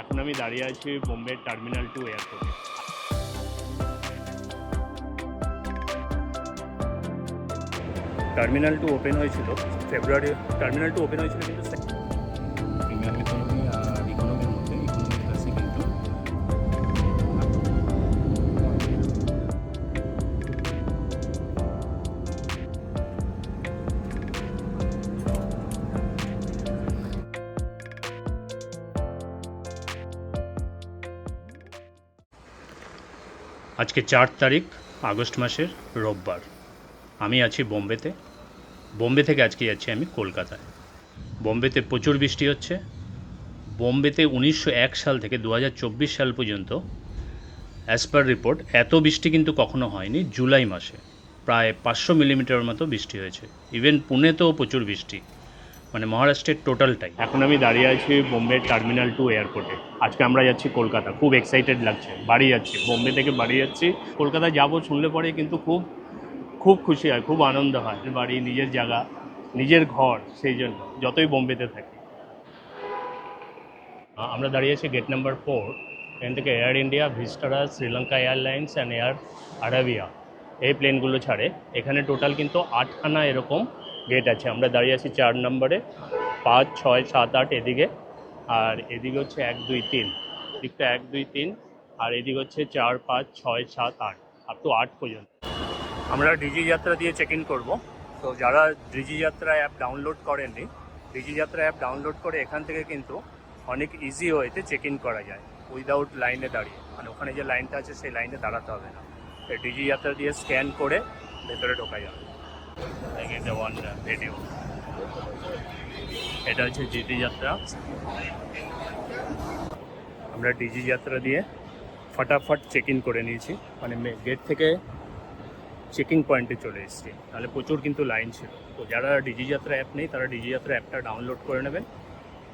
এখন আমি দাঁড়িয়ে আছি বোম্বে টার্মিনাল টু এয়ারপোর্টে। টার্মিনাল টু ওপেন হয়েছিল ফেব্রুয়ারি, টার্মিনাল টু ওপেন হয়েছিল কিন্তু আজকে চার তারিখ, আগস্ট মাসের রোববার। আমি আছি বোম্বেতে। বোম্বে থেকে আজকে যাচ্ছি আমি কলকাতায়। বোম্বেতে প্রচুর বৃষ্টি হচ্ছে। বোম্বেতে উনিশশো এক সাল থেকে দু হাজার চব্বিশ সাল পর্যন্ত অ্যাজ পার রিপোর্ট এত বৃষ্টি কিন্তু কখনো হয়নি জুলাই মাসে। প্রায় পাঁচশো মিলিমিটার মতো বৃষ্টি হয়েছে। ইভেন পুনেতেও প্রচুর বৃষ্টি। মানে মহারাষ্ট্রের টোটালটাই। এখন আমি দাঁড়িয়ে আছি বোম্বে টার্মিনাল টু এয়ারপোর্টে। আজকে আমরা যাচ্ছি কলকাতা। খুব এক্সাইটেড লাগছে। বাড়ি যাচ্ছি। বোম্বে থেকে বাড়ি যাচ্ছি। কলকাতা যাব শুনলে পরে কিন্তু খুব খুব খুশি হয়, খুব আনন্দ হয়। বাড়ি, নিজের জায়গা, নিজের ঘর, সেই জন্য যতই বোম্বেতে থাকি। আমরা দাঁড়িয়ে আছি গেট নাম্বার ফোর এখান থেকে Air India Vistara Sri Lanka airlines and Air Arabia এই প্লেনগুলো ছাড়ে। এখানে টোটাল কিন্তু আটখানা এরকম গেট আছে। আমরা দাঁড়িয়ে আছি চার নম্বরে, পাঁচ, ছয়, সাত, আট এদিকে। আর এদিকে হচ্ছে এক, দুই, তিন। দিকটা এক, দুই, তিন। আর এদিকে হচ্ছে চার, পাঁচ, ছয়, সাত, আট। আপ টু আট পর্যন্ত। আমরা ডিজি যাত্রা দিয়ে চেক ইন করব। তো যারা ডিজি যাত্রা অ্যাপ ডাউনলোড করেননি, ডিজি যাত্রা অ্যাপ ডাউনলোড করে এখান থেকে কিন্তু অনেক ইজি ওয়েতে চেক ইন করা যায় উইদাউট লাইনে দাঁড়িয়ে। মানে ওখানে যে লাইনটা আছে, সেই লাইনে দাঁড়াতে হবে না। ডিজি যাত্রা দিয়ে স্ক্যান করে ভেতরে ঢোকা যাবে। এটা হচ্ছে জিটি যাত্রা। আমরা ডিজি যাত্রা দিয়ে ফটাফট চেক ইন করে নিয়েছি। মানে গেট থেকে চেকিং পয়েন্টে চলে এসেছি। তাহলে প্রচুর কিন্তু লাইন ছিল। তো যারা ডিজি যাত্রা অ্যাপ নেই, তারা ডিজি যাত্রা অ্যাপটা ডাউনলোড করে নেবেন।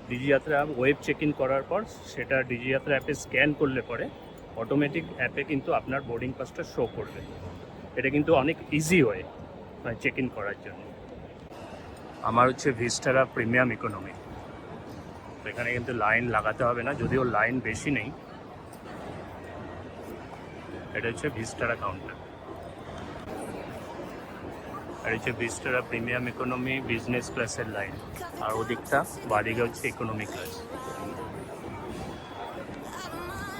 ডিজি যাত্রা ওয়েব চেক ইন করার পর সেটা ডিজি যাত্রা অ্যাপে স্ক্যান করলে পরে অটোমেটিক অ্যাপে কিন্তু আপনার বোর্ডিং পাসটা শো করবে। এটা কিন্তু অনেক ইজি মানে চেক ইন করার জন্য। আমার হচ্ছে ভিস্টারা প্রিমিয়াম ইকোনমি এখানে কিন্তু লাইন লাগাতে হবে না, যদিও লাইন বেশি নেই। এটা হচ্ছে ভিস্টারা কাউন্টার আর হচ্ছে ভিস্টারা প্রিমিয়াম ইকোনমি বিজনেস ক্লাসের লাইন আর ওদিকটা, বাদিকে হচ্ছে ইকোনমি ক্লাস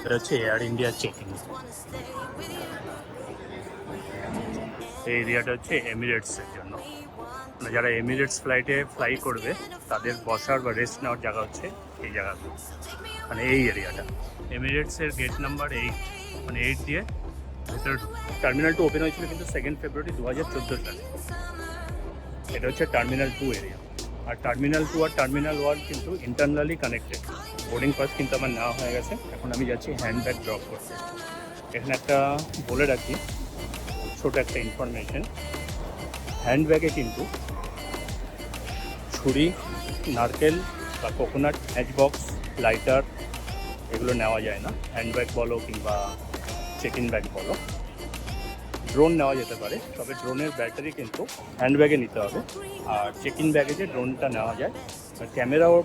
এটা হচ্ছে এয়ার ইন্ডিয়া চেকিং এই এরিয়াটা হচ্ছে এমিরেটসের জন্য। মানে যারা এমিরেটস ফ্লাইটে ফ্লাই করবে, তাদের বসার বা রেস্ট নেওয়ার জায়গা হচ্ছে এই জায়গাগুলো। মানে এই এরিয়াটা। এমিরেটসের গেট নাম্বার এইট মানে এইট দিয়ে টার্মিনাল টু ওপেন হয়েছিল কিন্তু সেকেন্ড ফেব্রুয়ারি দু হাজার চোদ্দ সালে এটা হচ্ছে টার্মিনাল টু এরিয়া আর টার্মিনাল টু আর টার্মিনাল ওয়ান কিন্তু ইন্টারনালি কানেক্টেড বোর্ডিং পাস কিন্তু আমার নেওয়া হয়ে গেছে। এখন আমি যাচ্ছি হ্যান্ডব্যাগ ড্রপ করতে। এখানে একটা বলে রাখি ছোট একটা ইনফরমেশন হ্যান্ডব্যাগে কিন্তু ছুরি, নারকেল বা কোকোনাট হ্যাচ বক্স লাইটার এগুলো নেওয়া যায় না। হ্যান্ডব্যাগ বলো কিংবা চেক ইন ব্যাগ বলো। ড্রোন নেওয়া যেতে পারে, তবে ড্রোনের ব্যাটারি কিন্তু হ্যান্ডব্যাগে নিতে হবে। আর চেক ইন ব্যাগে যে ড্রোনটা নেওয়া যায়, আর ক্যামেরাও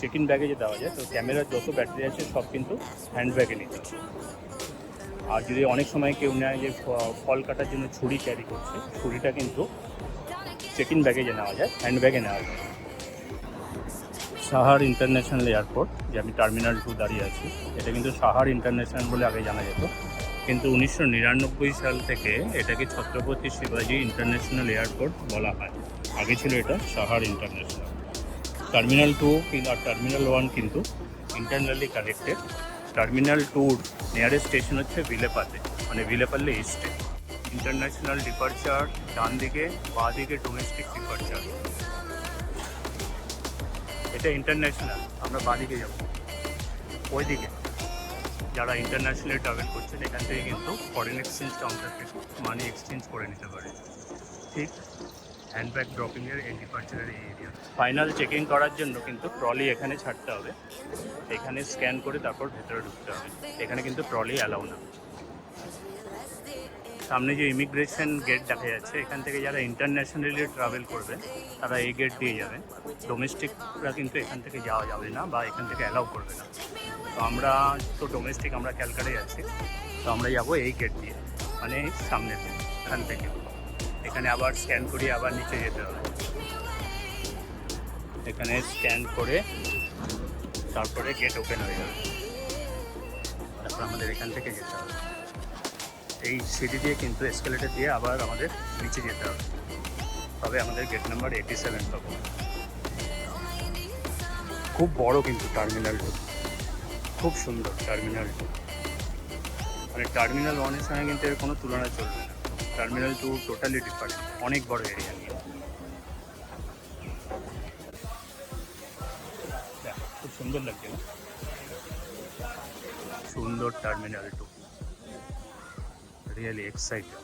চেক ইন ব্যাগে যে দেওয়া যায়, তো ক্যামেরার যত ব্যাটারি আছে সব কিন্তু হ্যান্ডব্যাগে নিতে হবে। আর যদি অনেক সময় কেউ নেয় যে ফল কাটার জন্য ছুরি ক্যারি করছে, ছুরিটা কিন্তু চেক ইন ব্যাগে যে নেওয়া যায় হ্যান্ড ব্যাগে নেওয়া যায়। সাহার ইন্টারন্যাশনাল এয়ারপোর্ট যে আমি টার্মিনাল টু দাঁড়িয়ে আছি, এটা কিন্তু সাহার ইন্টারন্যাশনাল বলে আগে জানা যেত। কিন্তু উনিশশো নিরানব্বই সাল থেকে এটাকে ছত্রপতি শিবাজি ইন্টারন্যাশনাল এয়ারপোর্ট বলা হয়। আগে ছিল এটা সাহার ইন্টারন্যাশনাল টার্মিনাল টু আর টার্মিনাল ওয়ান কিন্তু ইন্টারনালি কানেক্টেড টার্মিনাল টুর নিয়ারেস্ট স্টেশন হচ্ছে ভিলেপাতে মানে ভিলেপাল্লে ইস্টে ইন্টারন্যাশনাল ডিপার্চার ডান দিকে বাঁ দিকে ডোমেস্টিক ডিপার্চার এটা ইন্টারন্যাশনাল আমরা বাঁ দিকে যাব। ওই দিকে যারা ইন্টারন্যাশনালি ট্রাভেল করছেন, এখান থেকে কিন্তু ফরেন এক্সচেঞ্জ কাউন্টার থেকে মানি এক্সচেঞ্জ করে নিতে পারে। ঠিক? হ্যান্ডব্যাগ ড্রপিংয়ের এই ডিপার্চারের এই এরিয়া ফাইনাল চেকিং করার জন্য কিন্তু ট্রলি এখানে ছাড়তে হবে। এখানে স্ক্যান করে তারপর ভেতরে ঢুকতে হবে। এখানে কিন্তু ট্রলি অ্যালাউ না। সামনে যে ইমিগ্রেশন গেট দেখা যাচ্ছে, এখান থেকে যারা ইন্টারন্যাশনালি ট্রাভেল করবে, তারা এই গেট দিয়ে যাবে। ডোমেস্টিকরা কিন্তু এখান থেকে যাওয়া যাবে না বা এখান থেকে অ্যালাউ করবে না। তো আমরা, তো ডোমেস্টিক আমরা ক্যালকাটা যাচ্ছি তো আমরা যাব এই গেট দিয়ে মানে সামনে এখান থেকে। এখানে আবার স্ক্যান করিয়ে আবার নিচে যেতে হবে। এখানে স্ক্যান করে তারপরে গেট ওপেন হয়ে যাবে। তারপর আমাদের এখান থেকে যেতে হবে। এই সিটি দিয়ে কিন্তু এসকেলেটার দিয়ে আবার আমাদের নিচে যেতে হবে। তবে আমাদের গেট নাম্বার এইটি সেভেন পাবো। খুব বড় কিন্তু টার্মিনালটা খুব সুন্দর টার্মিনাল মানে টার্মিনাল ওয়ানের সঙ্গে কিন্তু এর কোনো তুলনা চলবে না। টার্মিনাল টু টোটালি ডিফারেন্ট, অনেক বড় এরিয়া নিয়ে। খুব সুন্দর লাগছে সুন্দর টার্মিনাল টু। রিয়েলি এক্সাইটেড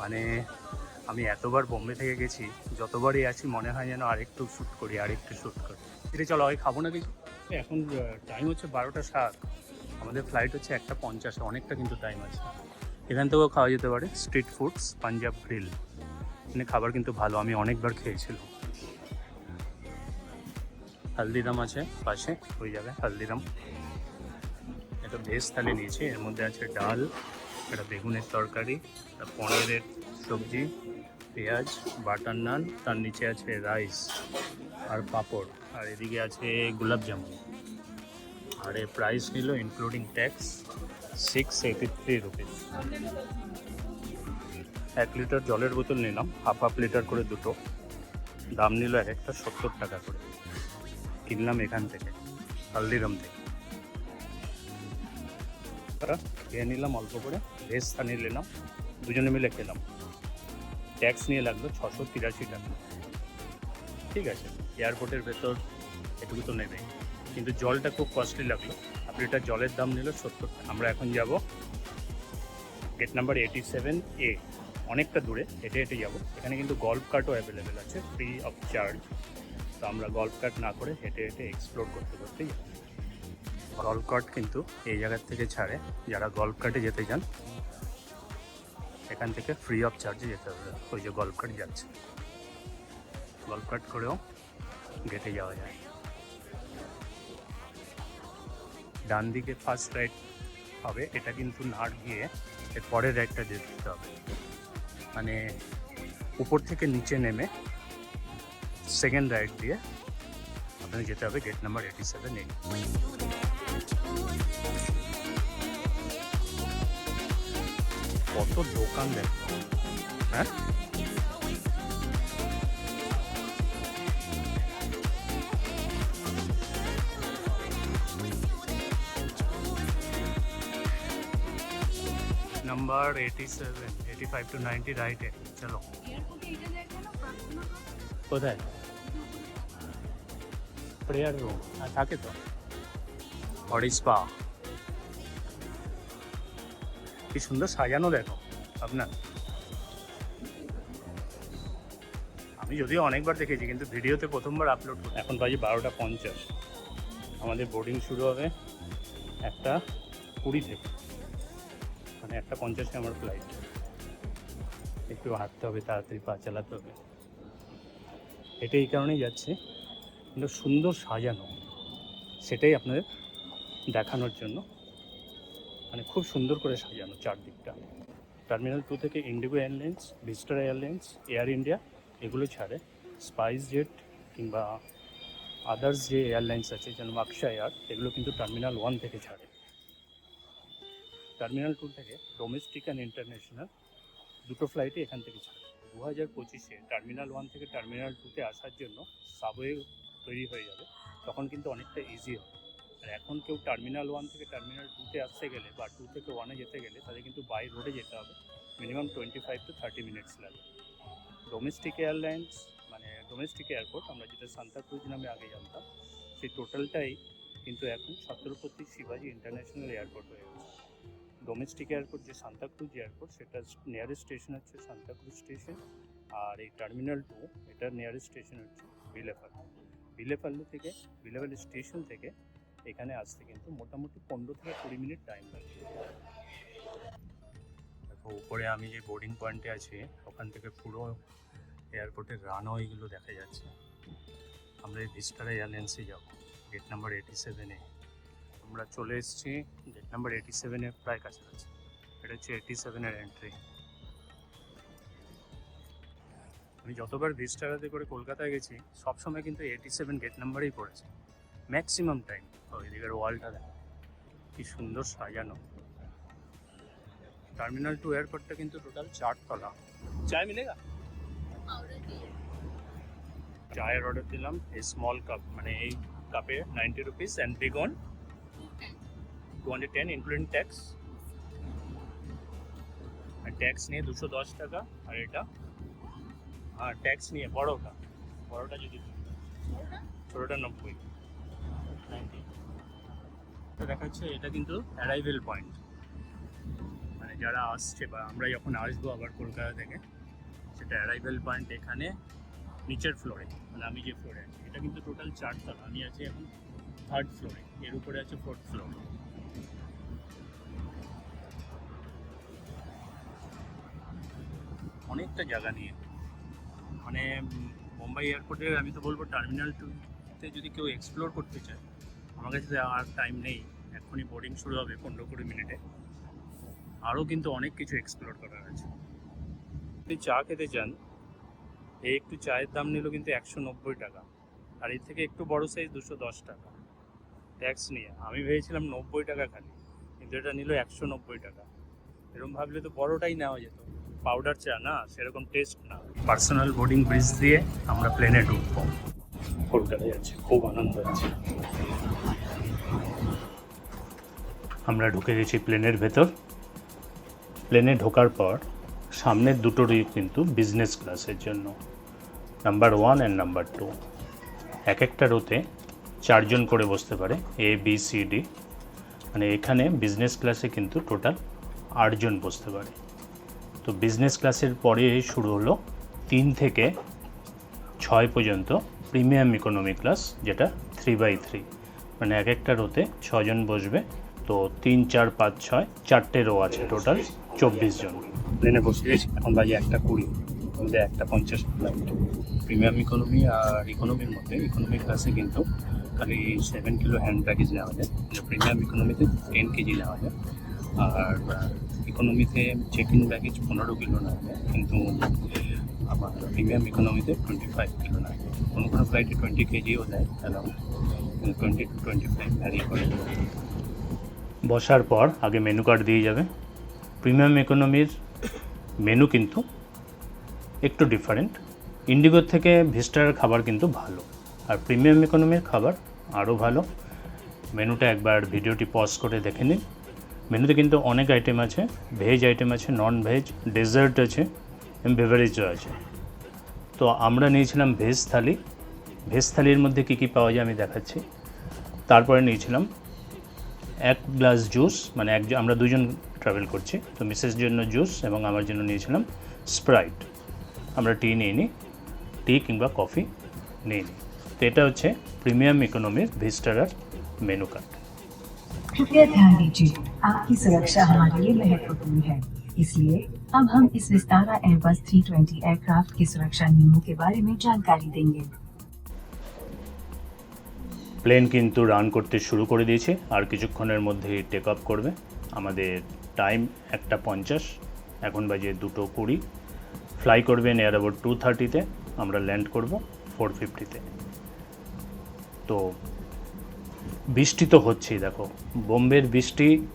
মানে আমি এতবার বোম্বে থেকে গেছি, যতবারই আছি, মনে হয় যেন আরেকটু শ্যুট করি, আরেকটু শ্যুট করি। এটা চলো হয় খাব না কিছু? এখন টাইম হচ্ছে বারোটা সাত। আমাদের ফ্লাইট হচ্ছে একটা পঞ্চাশে, অনেকটা কিন্তু টাইম আছে। এখান থেকেও খাওয়া যেতে পারে স্ট্রিট ফুডস, পাঞ্জাব গ্রিল। এখানে খাবার কিন্তু ভালো, আমি অনেকবার খেয়েছিলাম হালদিরাম আছে পাশে, ওই জায়গায় হালদিরাম। এটা ভেজ থালি নিয়েছি, এর মধ্যে আছে ডাল, একটা বেগুনের তরকারি, একটা পনিরের সবজি, পেঁয়াজ, বাটার নান, তার নিচে আছে রাইস আর পাঁপড়, আর এদিকে আছে গোলাপ জামুন। আর এর প্রাইস নিল including tax six eighty three rupees এক লিটার জলের বোতল নিলাম হাফ হাফ লিটার করে দুটো। দাম নিল এক একটা সত্তর টাকা করে। কিনলাম এখান থেকে, হালদিরাম থেকে। খেয়ে নিলাম অল্প করে ভেজ থানি নিলাম, দুজনে মিলে খেলাম। ট্যাক্স নিয়ে লাগল ছশো তিরাশি টাকা। ঠিক আছে এয়ারপোর্টের ভেতর এটুকু তো নেবে কিন্তু জলটা খুব কস্টলি লাগল। আর লিটার জলের দাম নিল সত্তর আমরা এখন যাব গেট নাম্বার এইটি সেভেন এ অনেকটা দূরে, হেঁটে হেঁটে যাব। এখানে কিন্তু গল্ফ কার্টও অ্যাভেলেবেল আছে ফ্রি অফ চার্জ তো আমরা গল্ফ কার্ট না করে হেঁটে হেঁটে এক্সপ্লোর করতে করতেই গল্ফ কার্ট কিন্তু এই জায়গার থেকে ছাড়ে। যারা গল্ফ কার্টে যেতে চান, এখান থেকে ফ্রি অফ চার্জে যেতে হবে। ওই যে গল্ফ কার্ট যাচ্ছে। গল্ফ কার্ট করেও গেটে যাওয়া যায়। ডান দিকে ফার্স্ট রাইড হবে, এটা কিন্তু না গিয়ে এর পরের রাইডটা যেতে হবে। মানে উপর থেকে নিচে নেমে সেকেন্ড রাইড দিয়ে আপনাকে যেতে হবে gate number eighty seven eight কত দোকান দেখো। হ্যাঁ? Number eighty seven eighty five two ninety রাইটে চলো কোথায় প্রেয়ার রুম থাকে তো হরিস পা কি সুন্দর সাজানো দেখো আপনার আমি যদিও অনেকবার দেখেছি কিন্তু ভিডিওতে প্রথমবার আপলোড করি এখন বাজে বারোটা পঞ্চাশ। আমাদের বোর্ডিং শুরু হবে একটা কুড়ি থেকে। মানে একটা পঞ্চাশে আমার ফ্লাইট একটু হাঁটতে হবে, তাড়াতাড়ি পা চালাতে হবে। এটা এই কারণেই যাচ্ছে। কিন্তু সুন্দর সাজানো, সেটাই আপনাদের দেখানোর জন্য। মানে খুব সুন্দর করে সাজানো চারদিকটা। টার্মিনাল টু থেকে IndiGo airlines Vistara airlines Air India এগুলো ছাড়ে। স্পাইস জেট কিংবা আদার্স যে এয়ারলাইন্স আছে, যেমন আকশা এয়ার এগুলো কিন্তু টার্মিনাল ওয়ান থেকে ছাড়ে। টার্মিনাল টু থেকে ডোমেস্টিক অ্যান্ড ইন্টারন্যাশনাল দুটো ফ্লাইটই এখান থেকে ছাড়ে। দু হাজার পঁচিশে টার্মিনাল ওয়ান থেকে টার্মিনাল টুতে আসার জন্য সাবওয়ে তৈরি হয়ে যাবে। তখন কিন্তু অনেকটা ইজি হবে। আর এখন কেউ টার্মিনাল ওয়ান থেকে টার্মিনাল টুতে আসতে গেলে বা টু থেকে ওয়ানে যেতে গেলে তাদের কিন্তু বাই রোডে যেতে হবে। Minimum twenty five to thirty minutes লাগে। ডোমেস্টিক এয়ারলাইন্স মানে ডোমেস্টিক এয়ারপোর্ট, আমরা যেটা সান্তাক্রুজ নামে আগে জানতাম, সেই টোটালটাই কিন্তু এখন ছত্রপতি শিবাজি ইন্টারন্যাশনাল এয়ারপোর্ট হয়ে গেছে। ডোমেস্টিক এয়ারপোর্ট যে সান্তাক্রুজ এয়ারপোর্ট সেটা নিয়ারেস্ট স্টেশন হচ্ছে সান্তাক্রুজ স্টেশন আর এই টার্মিনাল টু এটার নিয়ারেস্ট স্টেশন হচ্ছে বিলেপাল্লি বিলেপাল্লি থেকে বিলেপাল্লি স্টেশন থেকে এখানে আসতে কিন্তু মোটামুটি পনেরো থেকে কুড়ি মিনিট টাইম লাগে দেখো, উপরে আমি যে বোর্ডিং পয়েন্টে আছি, ওখান থেকে পুরো এয়ারপোর্টের রানওয়েগুলো দেখা যাচ্ছে। আমরা এই ভিস্টারা এয়ারলাইন্সে যাব। গেট নাম্বার এইটি সেভেনে আমরা চলে এসেছি গেট নাম্বার এইটি সেভেনের প্রায় কাছাকাছি। এটা হচ্ছে এইটি সেভেনের এন্ট্রি আমি যতবার ভিস্টারাতে করে কলকাতায় গেছি সবসময় কিন্তু এইটি সেভেন গেট নাম্বারেই পড়েছে। ম্যাক্সিমাম টাইম ওইদিকের ওয়ালটা দেখো। কি সুন্দর সাজানো। টার্মিনাল টু এয়ারপোর্টটা কিন্তু টোটাল চারতলা। চায় মিলেগা? চায়ের অর্ডার দিলাম এই স্মল কাপ মানে এই কাপে নাইনটি রুপিস অ্যান্ড বিগন 210 including tax. আর ট্যাক্স নিয়ে 210 টাকা আর এটা আর ট্যাক্স নিয়ে বড়টা বড়টা যদি ছোটটা 90 90 দেখাচ্ছে এটা কিন্তু অ্যারাইভেল পয়েন্ট মানে যারা আসছে বা আমরা যখন আসব আবার কলকাতা থেকে সেটা অ্যারাইভেল পয়েন্ট এখানে নিচের ফ্লোরে মানে আমি যে ফ্লোরে আছি এটা কিন্তু টোটাল চারতলা আমি আছি এখন থার্ড ফ্লোরে এর উপরে আছে ফোর্থ ফ্লোরে অনেকটা জায়গা নিয়ে। মানে মুম্বাই এয়ারপোর্টে আমি তো বলব টার্মিনাল টুতে যদি কেউ এক্সপ্লোর করতে চায়, আমার কাছে আর টাইম নেই। এখনই বোর্ডিং শুরু হবে পনেরো কুড়ি মিনিটে। আরও কিন্তু অনেক কিছু এক্সপ্লোর করার আছে। যদি চা খেতে চান এই একটু চায়ের দাম নিল কিন্তু একশো নব্বই টাকা। আর এর থেকে একটু বড় সাইজ দুশো দশ টাকা। ট্যাক্স নিয়ে। আমি ভেবেছিলাম নব্বই টাকা খালি, কিন্তু এটা নিল একশো নব্বই টাকা। এরকম ভাবলে তো বড়টাই নেওয়া যেত। পাউডার চা না, সেরকম টেস্ট না। পার্সোনাল বোর্ডিং ব্রিজ দিয়ে আমরা প্লেনে ঢুকবো। কলকাতা খুব আনন্দ হচ্ছে। আমরা ঢুকে গেছি প্লেনের ভেতর। প্লেনে ঢোকার পর সামনের দুটোরই কিন্তু বিজনেস ক্লাসের জন্য। Number one and number two এক একটা রোতে চারজন করে বসতে পারে এ বি সি ডি মানে এখানে বিজনেস ক্লাসে কিন্তু টোটাল আটজন বসতে পারে। তো বিজনেস ক্লাসের পরে শুরু হলো তিন থেকে ছয় পর্যন্ত প্রিমিয়াম ইকোনমি ক্লাস যেটা থ্রি বাই থ্রি মানে এক একটা রোতে ছজন বসবে, তো তিন, চার, পাঁচ, ছয়, চারটে রো আছে টোটাল চব্বিশ জন। প্লেনে বসে গেছি, এখন বাজে একটা কুড়ি, মধ্যে একটা পঞ্চাশ ফ্লাইট প্রিমিয়াম ইকোনমি আর ইকোনমির মধ্যে ইকোনমি ক্লাসে কিন্তু খালি সেভেন কিলো হ্যান্ড ব্যাগেজ নেওয়া যায়। প্রিমিয়াম ইকোনমিতে টেন কেজি নেওয়া যায়। আর ইকোনমিতে চেক ইন ব্যাগেজ পনেরো কিলো যায় কিন্তু আমার প্রিমিয়াম ইকোনমিতে টোয়েন্টি ফাইভ কিলো যায় কোনো কোনো ফ্লাইটে টোয়েন্টি কেজিও দেয় allow twenty two twenty five vary করে। বসার পর আগে মেনু কার্ড দিয়ে যাবে। প্রিমিয়াম ইকোনমির মেনু কিন্তু একটু ডিফারেন্ট ইন্ডিগোর থেকে ভিস্টার খাবার কিন্তু ভালো। আর প্রিমিয়াম ইকোনমির খাবার আরও ভালো। মেনুটা একবার ভিডিওটি পজ করে দেখে নিন। মেনুতে কিন্তু অনেক আইটেম আছে ভেজ আইটেম আছে নন ভেজ ডেজার্ট আছে বেভারেজও আছে। তো আমরা নিয়েছিলাম ভেজ থালি ভেজ থালির মধ্যে কী কী পাওয়া যায় আমি দেখাচ্ছি। তারপরে নিয়েছিলাম এক গ্লাস জুস মানে এক আমরা দুজন ট্রাভেল করছি। তো মিসেস জন্য জুস এবং আমার জন্য নিয়েছিলাম স্প্রাইট আমরা টি নিয়ে নিই টি কিংবা কফি নিয়ে নিই তো এটা হচ্ছে প্রিমিয়াম ইকোনমির ভিস্টারার মেনু কার্ড कृपया ध्यान दीजिए आपकी सुरक्षा हमारे लिए महत्वपूर्ण है इसलिए अब हम इस विस्तारा एयरबस 320 एयरक्राफ्ट की सुरक्षा नियमों के बारे में जानकारी देंगे প্লেন কিন্তু রান করতে শুরু করে দিয়েছে আর কিছুক্ষণের মধ্যেই টেক অফ করবে আমাদের টাইম একটা পঞ্চাশ এখন বাজে দুটো কুড়ি ফ্লাই করবে নিয়ার অ্যাবাউট টু থার্টিতে আমরা ল্যান্ড করব ফোর ফিফটিতে তো বৃষ্টি তো হচ্ছেই, দেখো। বোম্বের বৃষ্টি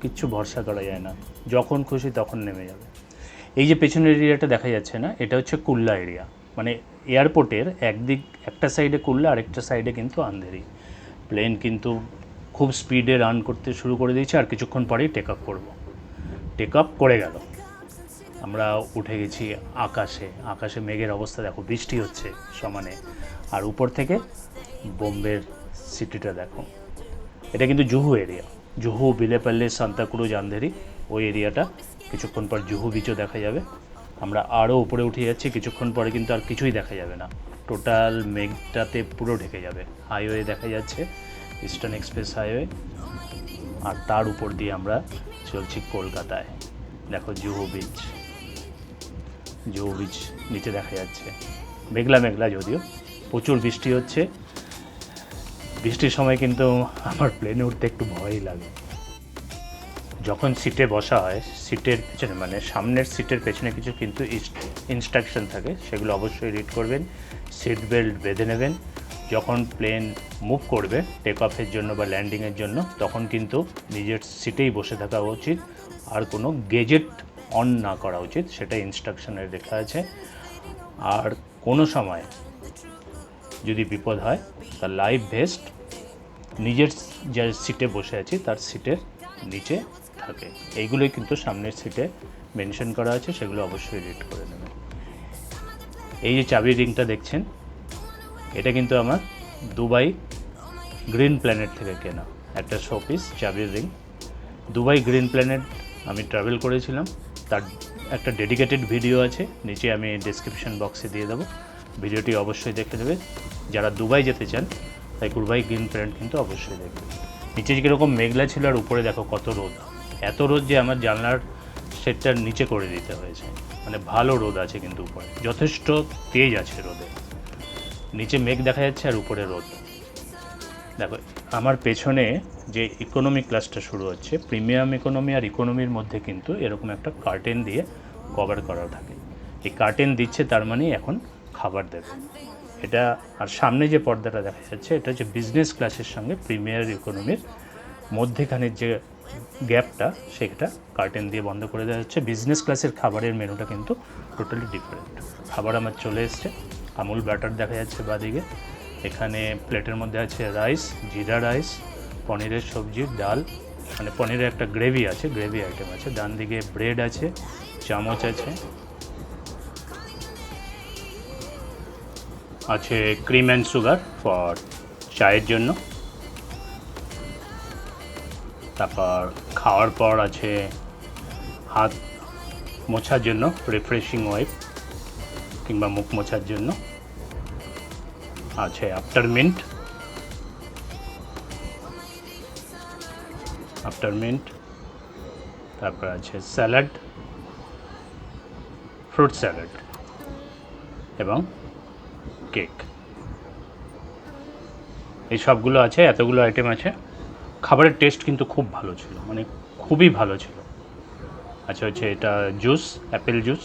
কিচ্ছু ভরসা করা যায় না। যখন খুশি তখন নেমে যাবে। এই যে পেছনের এরিয়াটা দেখা যাচ্ছে না, এটা হচ্ছে কুল্লা এরিয়া মানে এয়ারপোর্টের একদিক, একটা সাইডে কুল্লা, আরেকটা সাইডে কিন্তু আন্ধেরি। প্লেন কিন্তু খুব স্পিডে রান করতে শুরু করে দিয়েছে আর কিছুক্ষণ পরেই টেক আপ করব। টেক আপ করে গেল। আমরা উঠে গেছি আকাশে। আকাশে মেঘের অবস্থা, দেখো, বৃষ্টি হচ্ছে সমানে। আর উপর থেকে বোম্বের সিটিটা দেখো। এটা কিন্তু জুহু এরিয়া জুহু, বিলেপাল্লে, সান্তাক্রুজ আন্ধেরি ওই এরিয়াটা কিছুক্ষণ পর জুহু বিচও দেখা যাবে। আমরা আরও উপরে উঠে যাচ্ছি, কিছুক্ষণ পরে কিন্তু আর কিছুই দেখা যাবে না। টোটাল মেঘটাতে পুরো ঢেকে যাবে। হাইওয়ে দেখা যাচ্ছে ইস্টার্ন এক্সপ্রেস হাইওয়ে আর তার উপর দিয়ে আমরা চলছি কলকাতায়। দেখো জুহু বিচ জুহু বিচ নিচে দেখা যাচ্ছে। মেঘলা মেঘলা যদিও। প্রচুর বৃষ্টি হচ্ছে। বৃষ্টির সময় কিন্তু আমার প্লেনে উঠতে একটু ভয়ই লাগে। যখন সিটে বসা হয় সিটের পেছনে মানে সামনের সিটের পেছনে কিছু কিন্তু ইনস্ট্রাকশন থাকে, সেগুলো অবশ্যই রিড করবেন সিট বেল্ট বেঁধে নেবেন। যখন প্লেন মুভ করবে টেক অফের জন্য বা ল্যান্ডিংয়ের জন্য, তখন কিন্তু নিজের সিটেই বসে থাকা উচিত। আর কোনো গেজেট অন না করা উচিত, সেটা ইনস্ট্রাকশনে লেখা আছে। আর কোনো সময় যদি বিপদ হয়, তার লাইভ ভেস্ট নিজের যে সিটে বসে আছি, তার সিটের নিচে থাকে। এইগুলোই কিন্তু সামনের সিটে মেনশন করা আছে, সেগুলো অবশ্যই রিড করে নেবেন। এই যে চাবি রিংটা দেখছেন, এটা কিন্তু আমার দুবাই গ্রিন প্ল্যানেট থেকে কেনা। একটা শোপিস চাবির রিং দুবাই গ্রিন প্ল্যানেট আমি ট্রাভেল করেছিলাম। তার একটা ডেডিকেটেড ভিডিও আছে, নিচে আমি ডিসক্রিপশন বক্সে দিয়ে দেবো। ভিডিওটি অবশ্যই দেখে নেবে। যারা দুবাই যেতে চান, তাই দুবাই গ্রিন প্ল্যানেট কিন্তু অবশ্যই দেখবে। নিচে কীরকম মেঘলা ছিল আর উপরে দেখো কত রোদ। এত রোদ যে আমার জানলার সেটটার নিচে করে দিতে হয়েছে। মানে ভালো রোদ আছে কিন্তু উপরে। যথেষ্ট তেজ আছে রোদে। নিচে মেঘ দেখা যাচ্ছে আর উপরে রোদ। দেখো, আমার পেছনে যে ইকোনমি ক্লাসটা শুরু হচ্ছে প্রিমিয়াম ইকোনমি আর ইকোনমির মধ্যে কিন্তু এরকম একটা কার্টেন দিয়ে কভার করা থাকে। এই কার্টেন দিচ্ছে তার মানে এখন খাবার দেবে। এটা, আর সামনে যে পর্দাটা দেখা যাচ্ছে, এটা হচ্ছে বিজনেস ক্লাসের সঙ্গে প্রিমিয়ার ইকোনমির মধ্যেখানের যে গ্যাপটা সেটা কার্টেন দিয়ে বন্ধ করে দেওয়া হচ্ছে। বিজনেস ক্লাসের খাবারের মেনুটা কিন্তু টোটালি ডিফারেন্ট খাবার আমার চলে এসছে। আমুল ব্যাটার দেখা যাচ্ছে বাদিকে। এখানে প্লেটের মধ্যে আছে রাইস জিরা রাইস পনিরের সবজি, ডাল। মানে পনিরের একটা গ্রেভি আছে গ্রেভি আইটেম আছে। ডান দিকে ব্রেড আছে, চামচ আছে। আছে ক্রিম অ্যান্ড সুগার ফর চায়ের জন্য। তারপর খাওয়ার পর আছে হাত মোছার জন্য রিফ্রেশিং ওয়াইপ কিংবা মুখ মোছার জন্য। আছে আফটার মিন্ট আফটার মিন্ট তারপর আছে স্যালাড ফ্রুট স্যালাড এবং কেক এই সবগুলো আছে, এতগুলো আইটেম আছে। খাবারের টেস্ট কিন্তু খুব ভালো ছিল মানে খুবই ভালো ছিল। আচ্ছা হচ্ছে এটা juice apple juice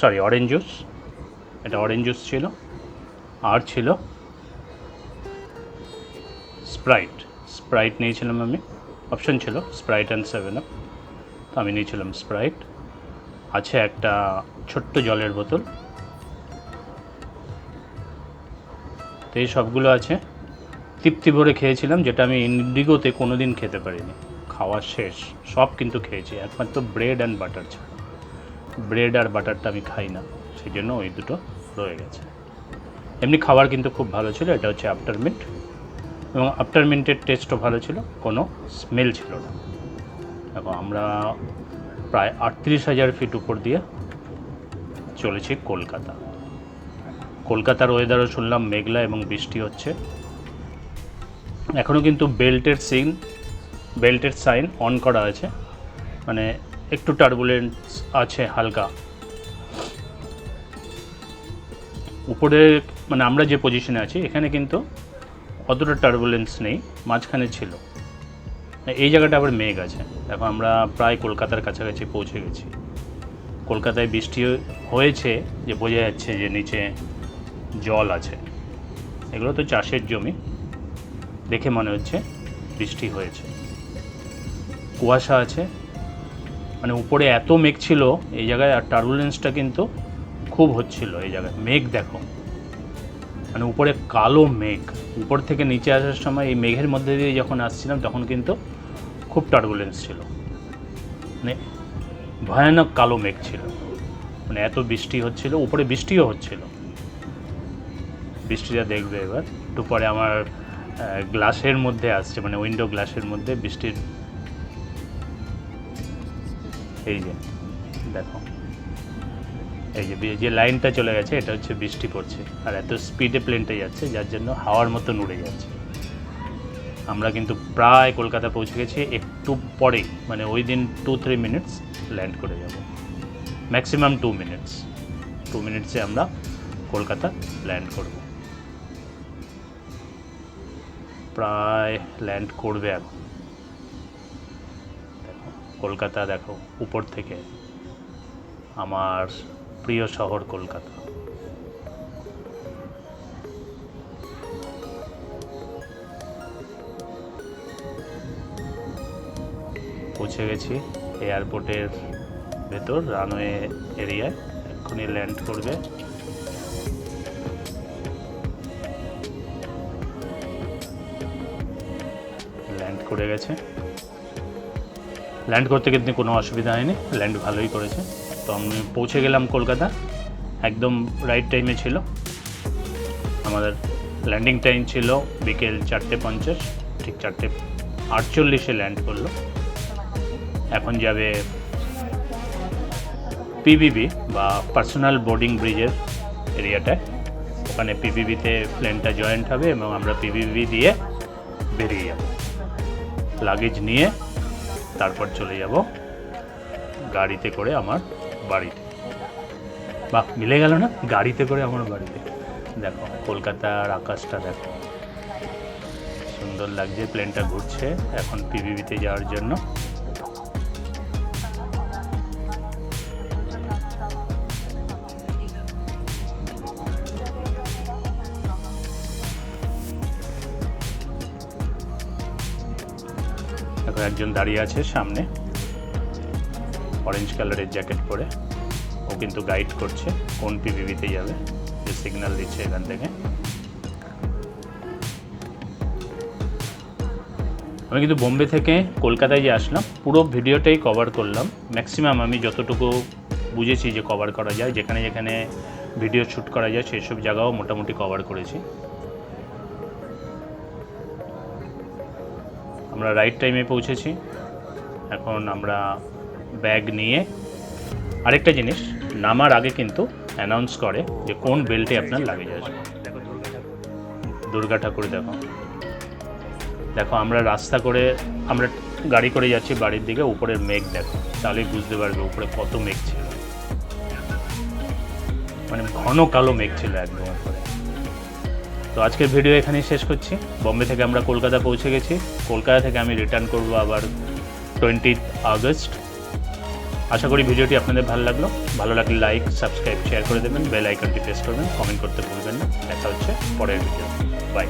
sorry orange juice এটা অরেঞ্জ জুস ছিল, আর ছিল স্প্রাইট স্প্রাইট নিয়েছিলাম আমি অপশন ছিল স্প্রাইট অ্যান্ড সেভেন আপ তো আমি নিয়েছিলাম স্প্রাইট আছে একটা ছোট্ট জলের বোতল। তো এই সবগুলো আছে। তৃপ্তি ভরে খেয়েছিলাম, যেটা আমি ইন্ডিগোতে কোনো দিন খেতে পারিনি। খাওয়া শেষ, সব কিন্তু খেয়েছি, একমাত্র ব্রেড অ্যান্ড বাটার ছাড়া। ব্রেড আর বাটারটা আমি খাই না সেই জন্য ওই দুটো রয়ে গেছে। এমনি খাবার কিন্তু খুব ভালো ছিল, এটা হচ্ছে আফটার মিন্ট এবং আফটার মিন্টের টেস্টও ভালো ছিল, কোনো স্মেল ছিল না। দেখো, আমরা প্রায় আটত্রিশ হাজার ফিট উপর দিয়ে চলেছি কলকাতা। কলকাতার ওয়েদারও শুনলাম, মেঘলা এবং বৃষ্টি হচ্ছে। এখনও কিন্তু বেল্টের সিন, বেল্টের সাইন অন করা আছে। মানে একটু টার্বুলেন্স আছে হালকা। উপরে মানে আমরা যে পজিশনে আছি, এখানে কিন্তু অতটা টার্বুলেন্স নেই, মাঝখানে ছিল। এই জায়গাটা আবার মেঘ আছে। দেখো, আমরা প্রায় কলকাতার কাছাকাছি পৌঁছে গেছি। কলকাতায় বৃষ্টি হয়েছে, যে বোঝা যাচ্ছে যে নিচে জল আছে। এগুলো তো চাষের জমি। দেখে মনে হচ্ছে বৃষ্টি হয়েছে। কুয়াশা আছে। মানে উপরে এত মেঘ ছিল এই জায়গায়, আর টার্বুলেন্সটা কিন্তু খুব হচ্ছিল এই জায়গায়। মেঘ দেখো। মানে উপরে কালো মেঘ। উপর থেকে নিচে আসার সময় এই মেঘের মধ্যে দিয়ে যখন আসছিলাম, তখন কিন্তু খুব টার্বুলেন্স ছিল। মানে ভয়ানক কালো মেঘ ছিল। মানে এত বৃষ্টি হচ্ছিল। উপরে বৃষ্টিও হচ্ছিল। বৃষ্টিটা দেখবে এবার। একটু পরে আমার গ্লাসের মধ্যে আসছে মানে উইন্ডো গ্লাসের মধ্যে বৃষ্টির। এই যে, দেখো। এই যে যে লাইনটা চলে গেছে, এটা হচ্ছে বৃষ্টি পড়ছে। আর এত স্পিডে প্লেনটা যাচ্ছে, যার জন্য হাওয়ার মতন উড়ে যাচ্ছে। আমরা কিন্তু প্রায় কলকাতা পৌঁছে গেছি, একটু পরেই মানে ওই দিন টু থ্রি মিনিটস ল্যান্ড করে যাব। ম্যাক্সিমাম টু মিনিটস টু মিনিটসে আমরা কলকাতা ল্যান্ড করব। প্রায় ল্যান্ড করবে এখন। দেখো, কলকাতা দেখো, উপর থেকে আমার প্রিয় শহর কলকাতা। পৌঁছে গেছি এয়ারপোর্টের ভেতর রানওয়ে এরিয়ায় এক্ষুনি ল্যান্ড করবে। করে গেছে। ল্যান্ড করতে কিন্তু কোনো অসুবিধা হয়নি। ল্যান্ড ভালোই করেছে। তো আমি পৌঁছে গেলাম কলকাতা। একদম রাইট টাইমে ছিল। আমাদের ল্যান্ডিং টাইম ছিল বিকেল চারটে পঞ্চাশ। ঠিক চারটে আটচল্লিশে ল্যান্ড করল। এখন যাবে পিবিবি বা পার্সোনাল বোর্ডিং ব্রিজের এরিয়াটায়। ওখানে পিবিবিতে প্লেনটা জয়েন্ট হবে এবং আমরা পিবিবি দিয়ে বেরিয়ে যাব। লাগেজ নিয়ে তারপর চলে যাব গাড়িতে করে আমার বাড়িতে। বাহ, মিলে গেল না? গাড়িতে করে আমার বাড়িতে। দেখো, কলকাতার আকাশটা দেখো। সুন্দর লাগছে প্লেনটা ঘুরছে। এখন পিবিবিতে যাওয়ার জন্য। একজন দাঁড়িয়ে আছে সামনে অরেঞ্জ কালারের জ্যাকেট পরে। ও কিন্তু গাইড করছে কোন পিভিভিতে যাবে, যে সিগন্যাল দিচ্ছে এখান থেকে। আমি কিন্তু বোম্বে থেকে কলকাতায় যে আসলাম, পুরো ভিডিওটাই কভার করলাম। ম্যাক্সিমাম আমি যতটুকু বুঝেছি যে কভার করা যায়, যেখানে যেখানে ভিডিও শ্যুট করা যায় সেই সব জায়গাও মোটামুটি কভার করেছি। আমরা রাইট টাইমে পৌঁছেছি। এখন আমরা ব্যাগ নিয়ে আরেকটা জিনিস, নামার আগে কিন্তু অ্যানাউন্স করে যে কোন বেল্টে আপনার লাগেজ আসবে দুর্গা ঠাকুর দেখো। দেখো, আমরা রাস্তা করে, আমরা গাড়ি করে যাচ্ছি, বাড়ির দিকে উপরের মেঘ দেখো। তাহলেই বুঝতে পারবে উপরে কত মেঘ ছিল। মানে ঘন কালো মেঘ ছিল একদম উপরে। তো আজকের ভিডিও এখানেই শেষ করছি। বম্বে থেকে আমরা কলকাতা পৌঁছে গেছি। কলকাতা থেকে আমি রিটার্ন করব আবার টোয়েন্টি আগস্ট আশা করি ভিডিওটি আপনাদের ভালো লাগল। ভালো লাগলে লাইক সাবস্ক্রাইব শেয়ার করে দেবেন। বেল আইকনটি প্রেস করবেন। কমেন্ট করতে ভুলবেন না। দেখা হচ্ছে পরের ভিডিও বাই